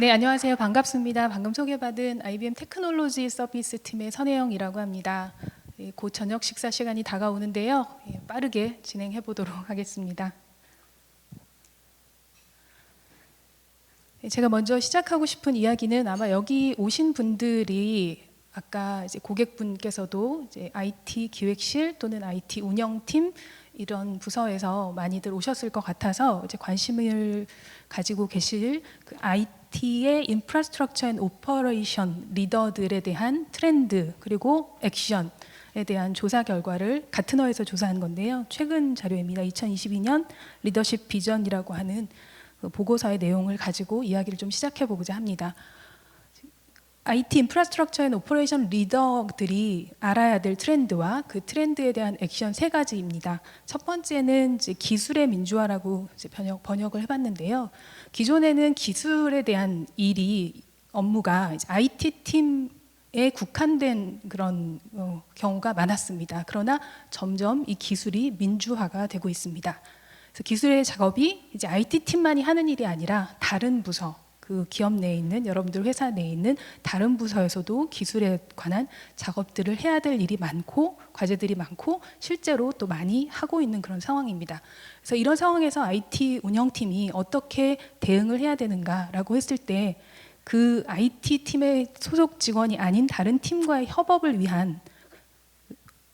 네, 안녕하세요. 반갑습니다. 방금 소개받은 IBM 테크놀로지 서비스 팀의 선혜영이라고 합니다. 예, 곧 저녁 식사 시간이 다가오는데요. 예, 빠르게 진행해 보도록 하겠습니다. 예, 제가 먼저 시작하고 싶은 이야기는 아마 여기 오신 분들이 아까 이제 고객분께서도 이제 IT 기획실 또는 IT 운영팀 이런 부서에서 많이들 오셨을 것 같아서 이제 관심을 가지고 계실 그 IT 의 인프라스트럭처 앤 오퍼레이션 리더들에 대한 트렌드 그리고 액션에 대한 조사 결과를 같은 어에서 조사한 건데요. 최근 자료입니다. 2022년 리더십 비전이라고 하는 그 보고서의 내용을 가지고 이야기를 좀 시작해 보고자 합니다. IT 인프라스트럭처 앤 오퍼레이션 리더들이 알아야 될 트렌드와 그 트렌드에 대한 액션 세 가지입니다. 첫 번째는 이제 기술의 민주화라고 이제 번역, 번역을 해봤는데요. 기존에는 기술에 대한 일이 업무가 IT 팀에 국한된 그런 어, 경우가 많았습니다. 그러나 점점 이 기술이 민주화가 되고 있습니다. 그래서 기술의 작업이 이제 IT 팀만이 하는 일이 아니라 다른 부서 그 기업 내에 있는 여러분들 회사 내에 있는 다른 부서에서도 기술에 관한 작업들을 해야 될 일이 많고 과제들이 많고 실제로 또 많이 하고 있는 그런 상황입니다. 그래서 이런 상황에서 IT 운영팀이 어떻게 대응을 해야 되는가라고 했을 때 그 IT 팀의 소속 직원이 아닌 다른 팀과의 협업을 위한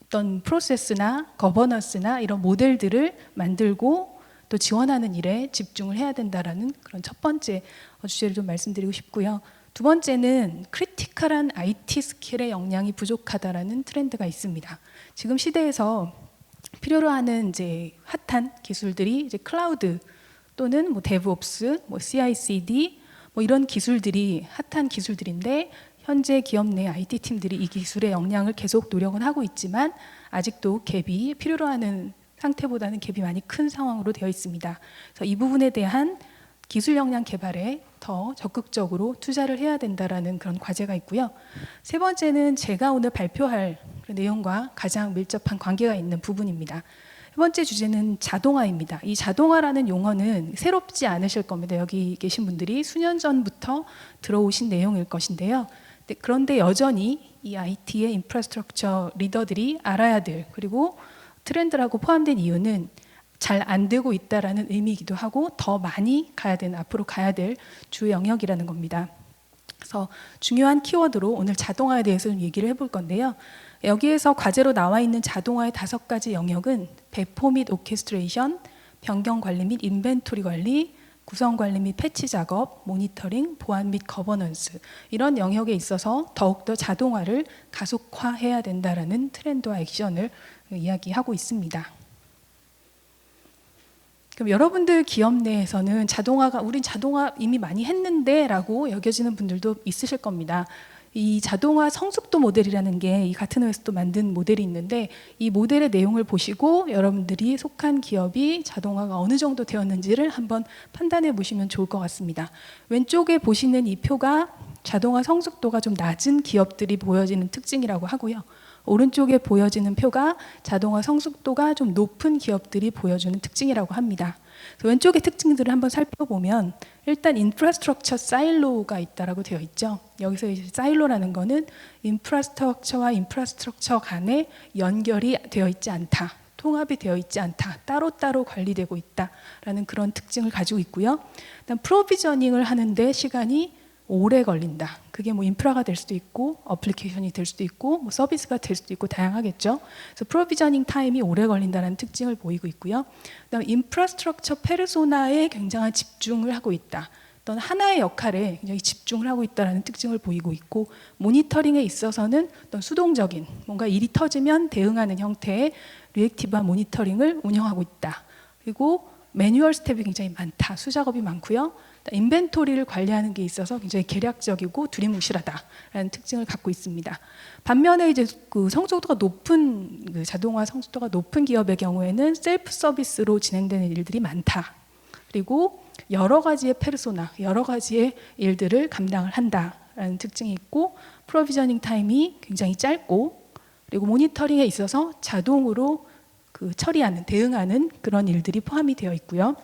어떤 프로세스나 거버넌스나 이런 모델들을 만들고 또 지원하는 일에 집중을 해야 된다라는 그런 첫 번째 주제를 좀 말씀드리고 싶고요. 두 번째는 크리티컬한 IT 스킬의 역량이 부족하다라는 트렌드가 있습니다. 지금 시대에서 필요로 하는 이제 핫한 기술들이 이제 클라우드 또는 뭐 데브옵스, 뭐 CI/CD 뭐 이런 기술들이 핫한 기술들인데 현재 기업 내 IT 팀들이 이 기술의 역량을 계속 노력은 하고 있지만 아직도 갭이 필요로 하는 상태보다는 갭이 많이 큰 상황으로 되어 있습니다. 그래서 이 부분에 대한 기술 역량 개발에 더 적극적으로 투자를 해야 된다라는 그런 과제가 있고요. 세 번째는 제가 오늘 발표할 그 내용과 가장 밀접한 관계가 있는 부분입니다. 세 번째 주제는 자동화입니다. 이 자동화라는 용어는 새롭지 않으실 겁니다. 여기 계신 분들이 수년 전부터 들어오신 내용일 것인데요. 그런데 여전히 이 IT의 인프라스트럭처 리더들이 알아야 될 그리고 트렌드라고 포함된 이유는 잘 안 되고 있다라는 의미이기도 하고 더 많이 가야 되는 앞으로 가야 될 주 영역이라는 겁니다. 그래서 중요한 키워드로 오늘 자동화에 대해서 좀 얘기를 해볼 건데요. 여기에서 과제로 나와 있는 자동화의 다섯 가지 영역은 배포 및 오케스트레이션, 변경 관리 및 인벤토리 관리, 구성 관리 및 패치 작업, 모니터링, 보안 및 거버넌스 이런 영역에 있어서 더욱더 자동화를 가속화해야 된다라는 트렌드와 액션을 이야기하고 있습니다. 그럼 여러분들 기업 내에서는 자동화가 우린 자동화 이미 많이 했는데라고 여겨지는 분들도 있으실 겁니다. 이 자동화 성숙도 모델이라는 게 이 같은 회에서 또 만든 모델이 있는데 이 모델의 내용을 보시고 여러분들이 속한 기업이 자동화가 어느 정도 되었는지를 한번 판단해 보시면 좋을 것 같습니다. 왼쪽에 보시는 이 표가 자동화 성숙도가 좀 낮은 기업들이 보여지는 특징이라고 하고요. 오른쪽에 보여지는 표가 자동화 성숙도가 좀 높은 기업들이 보여주는 특징이라고 합니다. 왼쪽의 특징들을 한번 살펴보면 일단 인프라스트럭처 사일로가 있다라고 되어 있죠. 여기서 이제 사일로라는 거는 인프라스트럭처와 인프라스트럭처 간에 연결이 되어 있지 않다. 통합이 되어 있지 않다. 따로따로 관리되고 있다라는 그런 특징을 가지고 있고요. 그다음 프로비저닝을 하는데 시간이 오래 걸린다. 그게 뭐 인프라가 될 수도 있고 어플리케이션이 될 수도 있고 뭐 서비스가 될 수도 있고 다양하겠죠. 그래서 프로비저닝 타임이 오래 걸린다는 특징을 보이고 있고요. 그다음 인프라스트럭처 페르소나에 굉장한 집중을 하고 있다. 어떤 하나의 역할에 굉장히 집중을 하고 있다는 특징을 보이고 있고 모니터링에 있어서는 어떤 수동적인 뭔가 일이 터지면 대응하는 형태의 리액티브한 모니터링을 운영하고 있다. 그리고 매뉴얼 스텝이 굉장히 많다. 수작업이 많고요. 인벤토리를 관리하는 게 있어서 굉장히 계략적이고 두리뭉실하다라는 특징을 갖고 있습니다. 반면에 이제 그 성숙도가 높은 그 자동화 성숙도가 높은 기업의 경우에는 셀프 서비스로 진행되는 일들이 많다. 그리고 여러 가지의 페르소나, 여러 가지의 일들을 감당을 한다라는 특징이 있고 프로비저닝 타임이 굉장히 짧고 그리고 모니터링에 있어서 자동으로 그 처리하는 대응하는 그런 일들이 포함이 되어 있고요.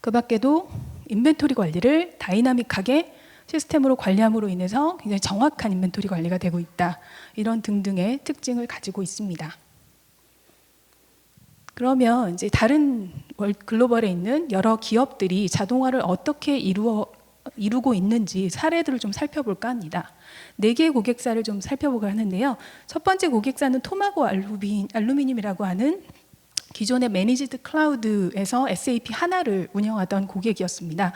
그 밖에도 인벤토리 관리를 다이나믹하게 시스템으로 관리함으로 인해서 굉장히 정확한 인벤토리 관리가 되고 있다. 이런 등등의 특징을 가지고 있습니다. 그러면 이제 다른 월- 글로벌에 있는 여러 기업들이 자동화를 어떻게 이루어 이루고 있는지 사례들을 좀 살펴볼까 합니다. 네 개의 고객사를 좀 살펴보고 하는데요. 첫 번째 고객사는 토마고 알루미, 알루미늄이라고 하는 기존의 매니지드 클라우드에서 SAP 하나를 운영하던 고객이었습니다.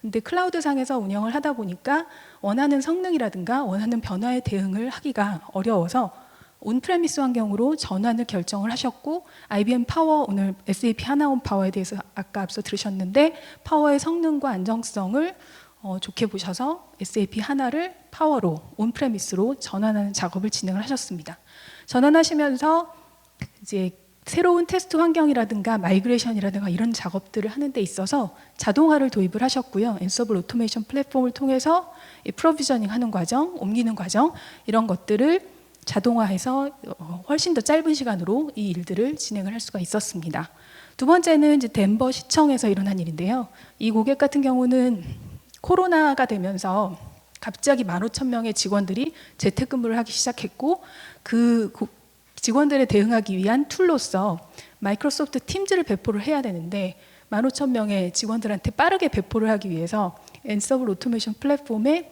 근데 클라우드 상에서 운영을 하다 보니까 원하는 성능이라든가 원하는 변화에 대응을 하기가 어려워서 온프레미스 환경으로 전환을 결정을 하셨고 IBM 파워 오늘 SAP 하나온 파워에 대해서 아까 앞서 들으셨는데 파워의 성능과 안정성을 어, 좋게 보셔서 SAP 하나를 파워로 온프레미스로 전환하는 작업을 진행을 하셨습니다. 전환하시면서 이제 새로운 테스트 환경이라든가 마이그레이션이라든가 이런 작업들을 하는 데 있어서 자동화를 도입을 하셨고요. 앤서블 오토메이션 플랫폼을 통해서 이 프로비저닝 하는 과정, 옮기는 과정 이런 것들을 자동화해서 어, 훨씬 더 짧은 시간으로 이 일들을 진행을 할 수가 있었습니다. 두 번째는 이제 덴버 시청에서 일어난 일인데요. 이 고객 같은 경우는 코로나가 되면서 갑자기 15,000명의 직원들이 재택근무를 하기 시작했고 그 고- 직원들에 대응하기 위한 툴로서 마이크로소프트 팀즈를 배포를 해야 되는데 15,000명의 직원들한테 빠르게 배포를 하기 위해서 앤서블 오토메이션 플랫폼에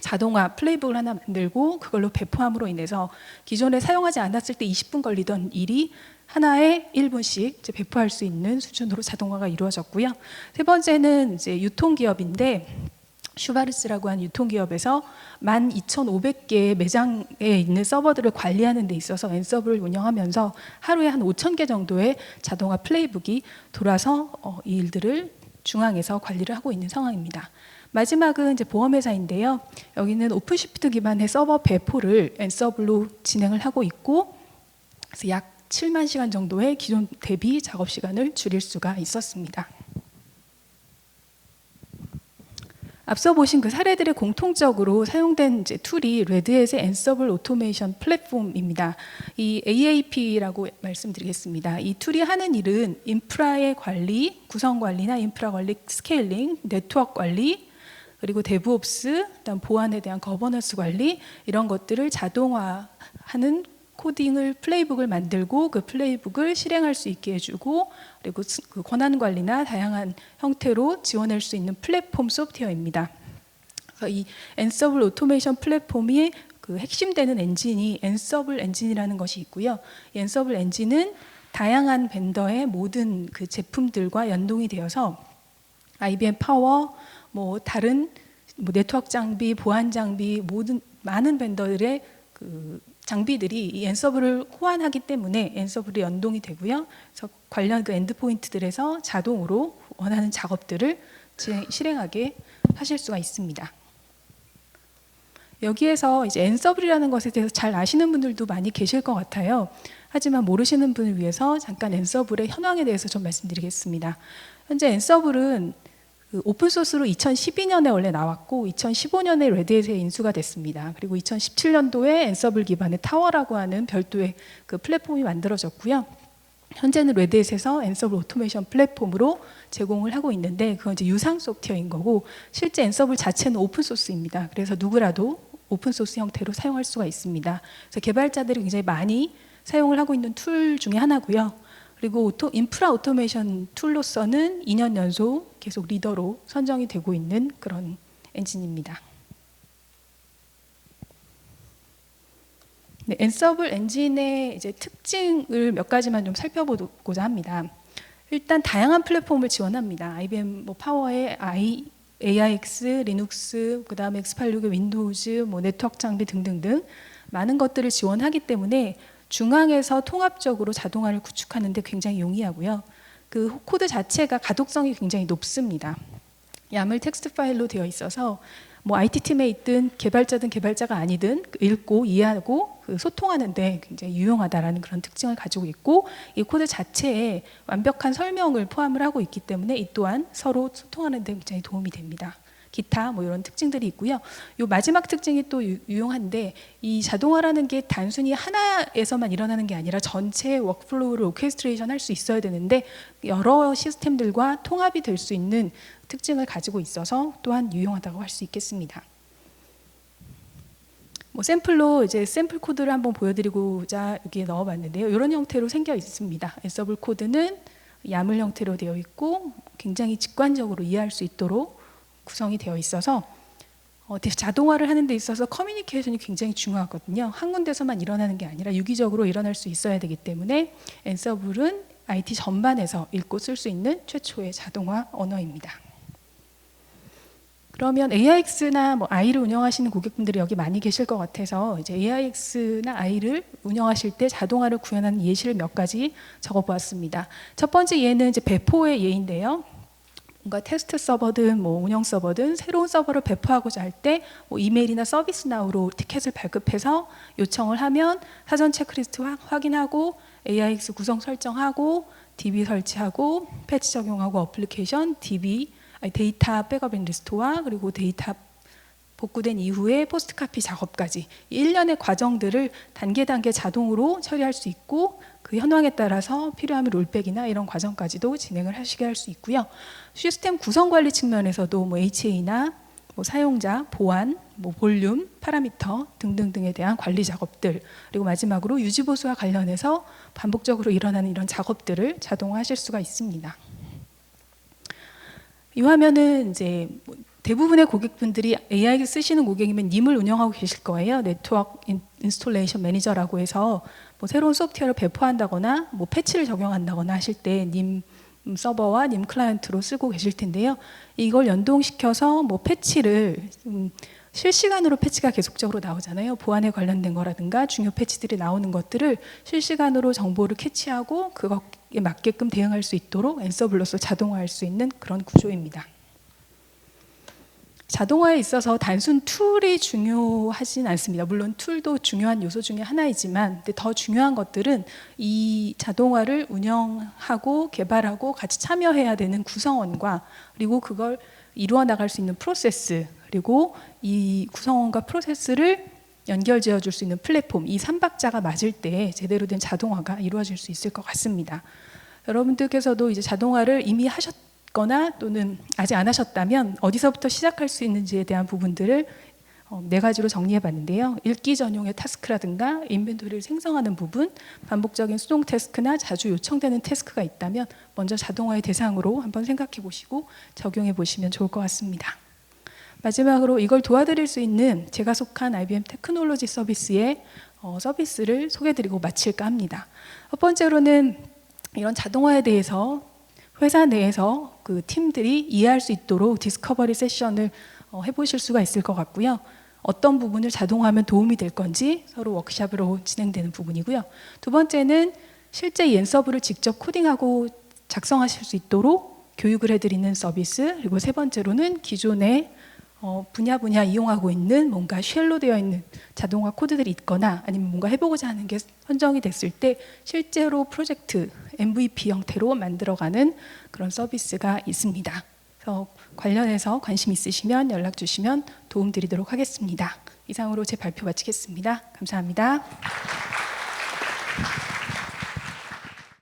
자동화 플레이북을 하나 만들고 그걸로 배포함으로 인해서 기존에 사용하지 않았을 때 20분 걸리던 일이 하나에 1분씩 이제 배포할 수 있는 수준으로 자동화가 이루어졌고요. 세 번째는 이제 유통기업인데 슈바르스라고 하는 유통기업에서 12,500개의 매장에 있는 서버들을 관리하는 데 있어서 앤서블을 운영하면서 하루에 한 5,000개 정도의 자동화 플레이북이 돌아서 어, 이 일들을 중앙에서 관리를 하고 있는 상황입니다. 마지막은 이제 보험회사인데요. 여기는 오픈시프트 기반의 서버 배포를 앤서블로 진행을 하고 있고 약 7만 시간 정도의 기존 대비 작업 시간을 줄일 수가 있었습니다. 앞서 보신 그 사례들의 공통적으로 사용된 이제 툴이 레드햇의 앤서블 오토메이션 플랫폼입니다. 이 AAP라고 말씀드리겠습니다. 이 툴이 하는 일은 인프라의 관리, 구성 관리나 인프라 관리, 스케일링, 네트워크 관리, 그리고 데브옵스, 그다음 보안에 대한 거버넌스 관리 이런 것들을 자동화하는 코딩을 플레이북을 만들고 그 플레이북을 실행할 수 있게 해주고 그리고 스- 그 권한 관리나 다양한 형태로 지원할 수 있는 플랫폼 소프트웨어입니다. 그래서 이 앤서블 오토메이션 플랫폼이 그 핵심되는 엔진이 앤서블 엔진이라는 것이 있고요. 이 앤서블 엔진은 다양한 벤더의 모든 그 제품들과 연동이 되어서 IBM 파워, 뭐 다른 뭐 네트워크 장비, 보안 장비 모든 많은 벤더들의 그 장비들이 이 앤서블을 호환하기 때문에 앤서블이 연동이 되고요. 그래서 관련 그 엔드 포인트들에서 자동으로 원하는 작업들을 진행- 실행하게 하실 수가 있습니다. 여기에서 이제 앤서블이라는 것에 대해서 잘 아시는 분들도 많이 계실 것 같아요. 하지만 모르시는 분을 위해서 잠깐 앤서블의 현황에 대해서 좀 말씀드리겠습니다. 현재 앤서블은 그 오픈 소스로 2012년에 원래 나왔고 2015년에 레드햇에 인수가 됐습니다. 그리고 2017년도에 앤서블 기반의 타워라고 하는 별도의 그 플랫폼이 만들어졌고요. 현재는 레드햇에서 앤서블 오토메이션 플랫폼으로 제공을 하고 있는데 그건 이제 유상 소프트웨어인 거고 실제 앤서블 자체는 오픈 소스입니다. 그래서 누구라도 오픈 소스 형태로 사용할 수가 있습니다. 그래서 개발자들이 굉장히 많이 사용을 하고 있는 툴 중에 하나고요. 그리고 오토, 인프라 오토메이션 툴로서는 2년 연속 계속 리더로 선정이 되고 있는 그런 엔진입니다. 네, 앤서블 엔진의 이제 특징을 몇 가지만 좀 살펴보고자 합니다. 일단 다양한 플랫폼을 지원합니다. IBM 뭐 파워의 i AIX, 리눅스, 그다음에 X86의 윈도우즈, 뭐 네트워크 장비 등등등 많은 것들을 지원하기 때문에 중앙에서 통합적으로 자동화를 구축하는데 굉장히 용이하고요. 그 코드 자체가 가독성이 굉장히 높습니다. 야물 텍스트 파일로 되어 있어서 뭐 IT 팀에 있든 개발자든 개발자가 아니든 읽고 이해하고 그 소통하는데 굉장히 유용하다라는 그런 특징을 가지고 있고 이 코드 자체에 완벽한 설명을 포함을 하고 있기 때문에 이 또한 서로 소통하는데 굉장히 도움이 됩니다. 기타 뭐 이런 특징들이 있고요. 요 마지막 특징이 또 유, 유용한데 이 자동화라는 게 단순히 하나에서만 일어나는 게 아니라 전체 워크플로우를 오케스트레이션 할 수 있어야 되는데 여러 시스템들과 통합이 될 수 있는 특징을 가지고 있어서 또한 유용하다고 할 수 있겠습니다. 뭐 샘플로 이제 샘플 코드를 한번 보여드리고자 여기에 넣어봤는데요. 이런 형태로 생겨 있습니다. 앤서블 코드는 야물 형태로 되어 있고 굉장히 직관적으로 이해할 수 있도록 구성이 되어 있어서 어, 자동화를 하는 데 있어서 커뮤니케이션이 굉장히 중요하거든요. 한 군데서만 일어나는 게 아니라 유기적으로 일어날 수 있어야 되기 때문에 앤서블은 IT 전반에서 읽고 쓸 수 있는 최초의 자동화 언어입니다. 그러면 AIX나 뭐 I를 운영하시는 고객분들이 여기 많이 계실 것 같아서 이제 AIX나 I를 운영하실 때 자동화를 구현하는 예시를 몇 가지 적어보았습니다. 첫 번째 예는 이제 배포의 예인데요. 뭔가 테스트 서버든 뭐 운영 서버든 새로운 서버를 배포하고자 할 때 뭐 이메일이나 서비스 나우로 티켓을 발급해서 요청을 하면 사전 체크리스트 확인하고 AIX 구성 설정하고 DB 설치하고 패치 적용하고 어플리케이션 DB 데이터 백업 앤 리스토어 그리고 데이터 복구된 이후에 포스트 카피 작업까지 일련의 과정들을 단계 단계 자동으로 처리할 수 있고 그 현황에 따라서 필요하면 롤백이나 이런 과정까지도 진행을 하시게 할 수 있고요. 시스템 구성 관리 측면에서도 뭐 HA나 뭐 사용자 보안, 뭐 볼륨, 파라미터 등등등에 대한 관리 작업들 그리고 마지막으로 유지 보수와 관련해서 반복적으로 일어나는 이런 작업들을 자동화하실 수가 있습니다. 이 화면은 이제 뭐 대부분의 고객분들이 AI 쓰시는 고객이면 님을 운영하고 계실 거예요. 네트워크 인스톨레이션 매니저라고 해서 뭐 새로운 소프트웨어를 배포한다거나 뭐 패치를 적용한다거나 하실 때 님 서버와 님 클라이언트로 쓰고 계실 텐데요. 이걸 연동시켜서 뭐 패치를 음 실시간으로 패치가 계속적으로 나오잖아요. 보안에 관련된 거라든가 중요 패치들이 나오는 것들을 실시간으로 정보를 캐치하고 그거 맞게끔 대응할 수 있도록 앤서블로서 자동화할 수 있는 그런 구조입니다. 자동화에 있어서 단순 툴이 중요하진 않습니다. 물론 툴도 중요한 요소 중에 하나이지만 더 중요한 것들은 이 자동화를 운영하고 개발하고 같이 참여해야 되는 구성원과 그리고 그걸 이루어 나갈 수 있는 프로세스 그리고 이 구성원과 프로세스를 연결 지어 줄 수 있는 플랫폼 이 삼박자가 맞을 때 제대로 된 자동화가 이루어질 수 있을 것 같습니다. 여러분들께서도 이제 자동화를 이미 하셨 거나 또는 아직 안 하셨다면 어디서부터 시작할 수 있는지에 대한 부분들을 어, 네 가지로 정리해 봤는데요. 읽기 전용의 타스크라든가 인벤토리를 생성하는 부분, 반복적인 수동 태스크나 자주 요청되는 태스크가 있다면 먼저 자동화의 대상으로 한번 생각해 보시고 적용해 보시면 좋을 것 같습니다. 마지막으로 이걸 도와드릴 수 있는 제가 속한 IBM 테크놀로지 서비스의 어, 서비스를 소개드리고 마칠까 합니다. 첫 번째로는 이런 자동화에 대해서 회사 내에서 그 팀들이 이해할 수 있도록 디스커버리 세션을 어, 해보실 수가 있을 것 같고요. 어떤 부분을 자동화하면 도움이 될 건지 서로 워크샵으로 진행되는 부분이고요. 두 번째는 실제 옌 서브를 직접 코딩하고 작성하실 수 있도록 교육을 해드리는 서비스 그리고 세 번째로는 기존의 어, 분야 분야 이용하고 있는 뭔가 쉘로 되어 있는 자동화 코드들이 있거나 아니면 뭔가 해보고자 하는 게 선정이 됐을 때 실제로 프로젝트 MVP 형태로 만들어가는 그런 서비스가 있습니다. 그래서 관련해서 관심 있으시면 연락 주시면 도움 드리도록 하겠습니다. 이상으로 제 발표 마치겠습니다. 감사합니다.